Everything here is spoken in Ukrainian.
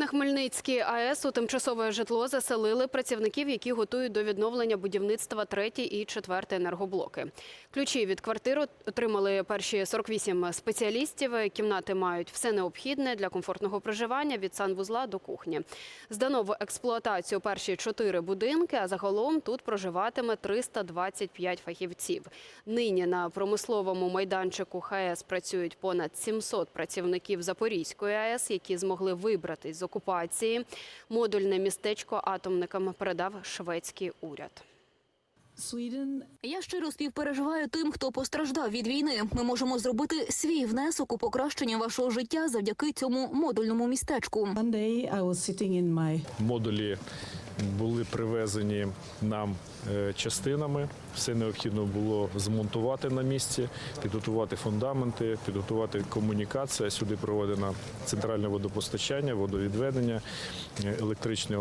На Хмельницькій АЕС у тимчасове житло заселили працівників, які готують до відновлення будівництва третій і четвертий енергоблоки. Ключі від квартир отримали перші 48 спеціалістів. Кімнати мають все необхідне для комфортного проживання від санвузла до кухні. Здано в експлуатацію перші чотири будинки, а загалом тут проживатиме 325 фахівців. Нині на промисловому майданчику ХАЕС працюють понад 700 працівників Запорізької АЕС, які змогли вибратись з окупації. Модульне містечко атомникам передав шведський уряд. Я щиро співпереживаю тим, хто постраждав від війни. Ми можемо зробити свій внесок у покращення вашого життя завдяки цьому модульному містечку. my Модулі були привезені нам е, частинами. Все необхідно було змонтувати на місці, підготувати фундаменти, підготувати комунікацію. Сюди проведено центральне водопостачання, водовідведення, е, електричне